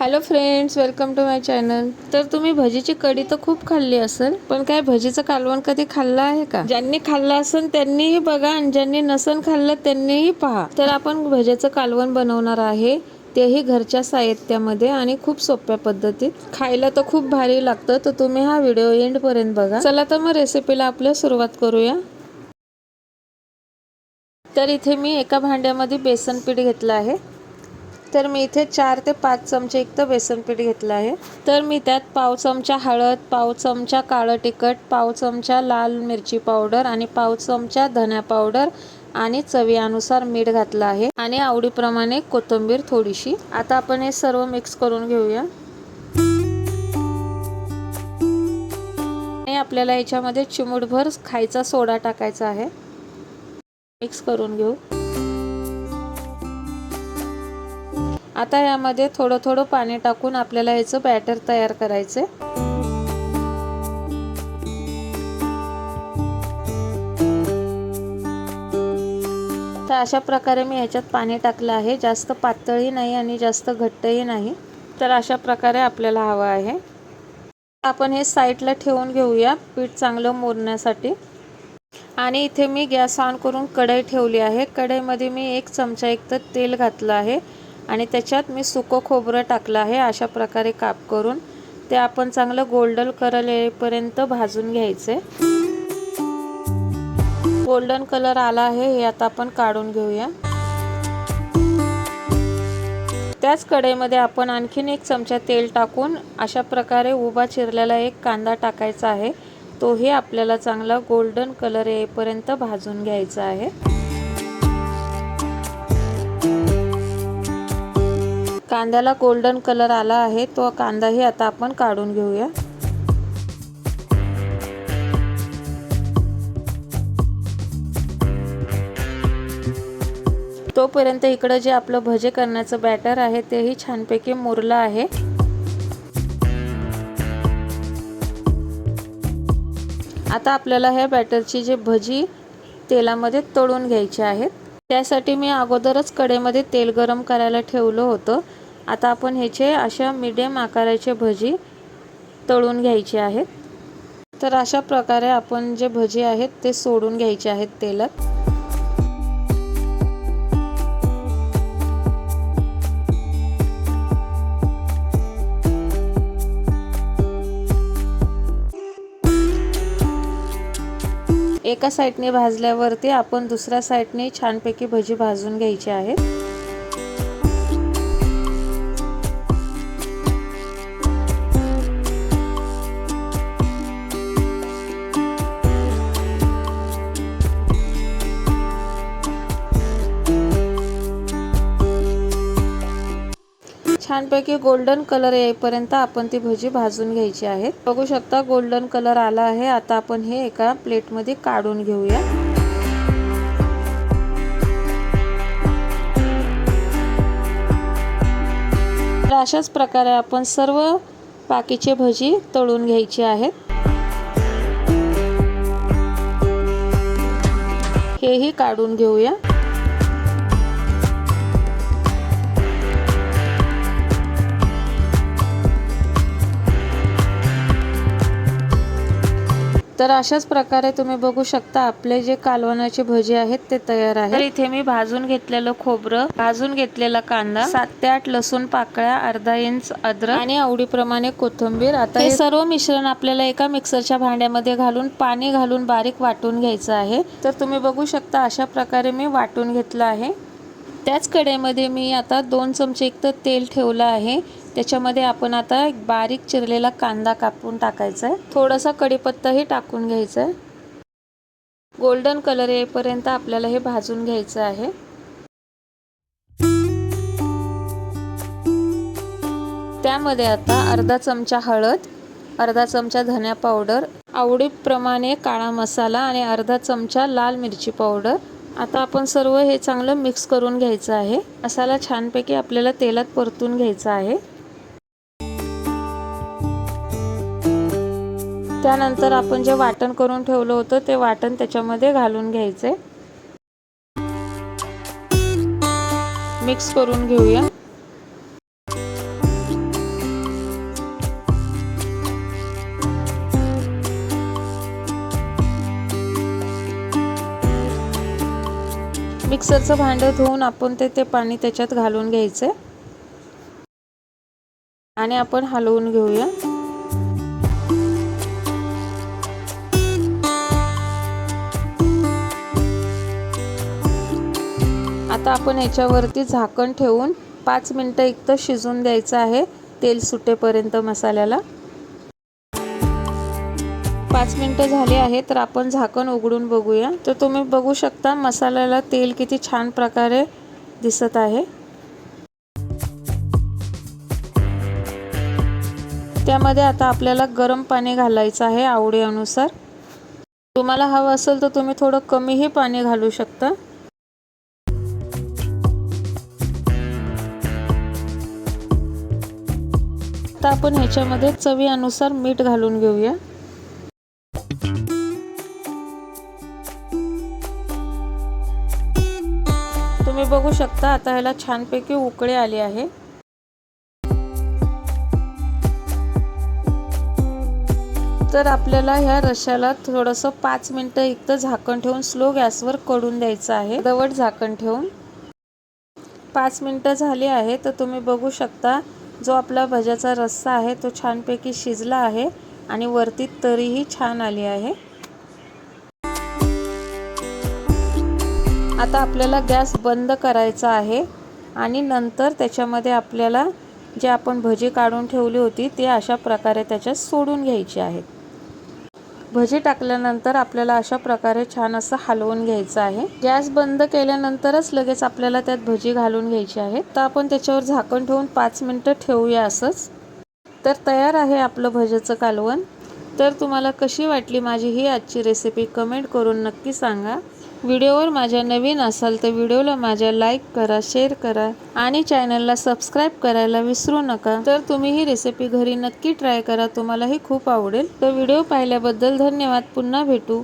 Hello friends welcome to my channel तर तुम्ही भजीची कढी तर खूप खाल्ली असेल पण काय भजीचं कालवण कधी खाल्लं आहे का? ज्यांनी खाल्लं असेल त्यांनीही बघा आणि ज्यांनी नसन खाल्लं त्यांनीही पहा. तर आपण भजीचं कालवण बनवणार आहे तेही घरच्या साहित्यामध्ये आणि खूप सोप्या पद्धतीत. खायला तर खूप भारी लागतं तर तुम्ही हा व्हिडिओ एंडपर्यंत बघा. चला तर मग रेसिपीला आपल्या सुरुवात करूया. तर इथे मी एका भांड्यामध्ये बेसन पीठ घेतलं आहे. तर मी इथे चार ते पाच चमचे इतकं बेसन पीठ घेतलं आहे. तर मी त्यात पाव चमचा हळद पाव चमचा काळं तिखट पाव चमचा लाल मिरची पावडर आणि पाव चमचा धन्या पावडर आणि चवीनुसार मीठ घातलं आहे. आणि आवडीप्रमाणे कोथिंबीर थोडीशी. आता आपण हे सर्व मिक्स करून घेऊया. आणि आपल्याला याच्यामध्ये चिमूटभर खायचा सोडा टाकायचा आहे. मिक्स करून घेऊ. आता यामध्ये थोडं थोडं पाणी टाकून आपल्याला याचं बॅटर तयार करायचं तर अशा प्रकारे मी ह्याच्यात पाणी टाकलं आहे. जास्त पातळही नाही आणि जास्त घट्टही नाही. तर अशा प्रकारे आपल्याला हवं आहे. आपण हे साईडला ठेवून घेऊया. पीठ चांगलं मोरण्यासाठी आणि इथे मी गॅस ऑन करून कढई ठेवली आहे. कढईमध्ये मी एक चमचा एक तर तेल घातलं आहे. आणि त्याच्यात मी सुकं खोबरं टाकलं आहे. अशा प्रकारे काप करून ते आपण चांगलं गोल्डन कलर येईपर्यंत भाजून घ्यायचे. गोल्डन कलर आला आहे हे आता आपण काढून घेऊया. त्याच कढईमध्ये आपण आणखीन एक चमचा तेल टाकून अशा प्रकारे उभा चिरलेला एक कांदा टाकायचा आहे. तोही आपल्याला चांगला गोल्डन कलर येईपर्यंत भाजून घ्यायचा आहे. कांद्याला गोल्डन कलर आला आहे तो कांदाही आता आपण काढून घेऊया. तोपर्यंत इकडं जे आपलं भजे करण्याचं बॅटर आहे तेही छानपैकी मुरलं आहे. आता आपल्याला ह्या बॅटरची जे भजी तेलामध्ये तळून घ्यायची आहेत त्यासाठी मी अगोदरच कडेमध्ये तेल गरम करायला ठेवलं होतं. आता आपण ह्याचे अशा मिडियम आकाराचे भजी तळून घ्यायचे आहेत. तर अशा प्रकारे आपण जे भजी आहेत ते सोडून घ्यायचे आहेत तेलात. एका साईडने भाजल्यावरती आपण दुसऱ्या साईडने छानपैकी भजी भाजून घ्यायची आहेत. छानपैकी गोल्डन कलर येईपर्यंत आपण ती भजी भाजून घ्यायची आहेत बघू शकता गोल्डन कलर आला आहे. आता आपण हे एका प्लेटमध्ये काढून घेऊया. तर अशाच प्रकारे आपण सर्व बाकीचे भजी तळून घ्यायची आहेत. हेही काढून घेऊया. तर अशाच प्रकारे तुम्ही बघू शकता आपले जे कालवणाचे भजी आहेत ते तयार आहे तर इथे मी भाजून घेतलेलं खोबरं भाजून घेतलेला कांदा सात ते आठ लसूण पाकळ्या अर्धा इंच अद्रक आणि आवडीप्रमाणे कोथिंबीर. आता हे सर्व मिश्रण आपल्याला एका मिक्सरच्या भांड्यामध्ये घालून पाणी घालून बारीक वाटून घ्यायचं आहे. तर तुम्ही बघू शकता अशा प्रकारे मी वाटून घेतलं आहे. त्याच कढईमध्ये मी आता दोन चमचे एक तर तेल ठेवलं आहे. त्याच्यामध्ये आपण आता एक बारीक चिरलेला कांदा कापून टाकायचा आहे थोडासा कढीपत्ताही टाकून घ्यायचा आहे गोल्डन कलर येईपर्यंत आपल्याला हे भाजून घ्यायचं आहे. त्यामध्ये आता अर्धा चमचा हळद अर्धा चमचा धन्या पावडर आवडीप्रमाणे काळा मसाला आणि अर्धा चमचा लाल मिरची पावडर. आता आपण सर्व हे चांगलं मिक्स करून घ्यायचं आहे. मसाला छानपैकी आपल्याला तेलात परतून घ्यायचा आहे. त्यानंतर आपण जे वाटण करून ठेवलं होतं ते वाटण त्याच्यामध्ये घालून घ्यायचे. मिक्स करून घेऊया. मिक्सरचं भांडं धुवून आपण ते ते पाणी त्याच्यात घालून घ्यायचे. आणि आपण हलवून घेऊया. आता आपण याच्यावरती झाकण ठेवून पाच मिनटं एक शिजून द्यायचं आहे. तेल सुटेपर्यंत मसाल्याला. पाच मिनटं झाली आहे तर आपण झाकण उघडून बघूया. तर तुम्ही बघू शकता मसाल्याला तेल किती छान प्रकारे दिसत आहे. त्यामध्ये आता आपल्याला गरम पाणी घालायचं आहे आवडीनुसार. तुम्हाला हवं असेल तर तुम्ही थोडं कमीही पाणी घालू शकता. आता आपण ह्याच्यामध्ये चवीनुसार मीठ घालून घेऊया. तुम्ही बघू शकता आता ह्याला छानपैकी उकळे आले आहे. तर आपल्याला ह्या रशाला थोडंसं पाच मिनटं एक झाकण ठेवून स्लो गॅसवर कडून द्यायचं आहे. दवड झाकण ठेवून. पाच मिनटं झाली आहे तर तुम्ही बघू शकता जो आपला भज्याचा रस्सा आहे तो छानपैकी शिजला आहे आणि वरती तरीही छान आली आहे. आता आपल्याला गॅस बंद करायचा आहे आणि नंतर त्याच्यामध्ये आपल्याला जे आपण भजी काढून ठेवली होती ते अशा प्रकारे त्याच्यात सोडून घ्यायची आहेत भजी टाकल्यानंतर आपल्याला अशा प्रकारे छान असं हलवून घ्यायचं आहे. गॅस बंद केल्यानंतरच लगेच आपल्याला त्यात भजी घालून घ्यायची आहे. तर आपण त्याच्यावर झाकण ठेवून पाच मिनटं ठेवूया असंच. तर तयार आहे आपलं भज्याचं कालवण. तर तुम्हाला कशी वाटली माझी ही आजची रेसिपी कमेंट करून नक्की सांगा. व्हिडिओवर माझ्या नवीन असाल तर व्हिडिओला माझ्या लाईक करा शेअर करा आणि चॅनलला सबस्क्राईब करायला विसरू नका. तर तुम्ही ही रेसिपी घरी नक्की ट्राय करा तुम्हालाही खूप आवडेल. तर व्हिडिओ पाहिल्याबद्दल धन्यवाद. पुन्हा भेटू.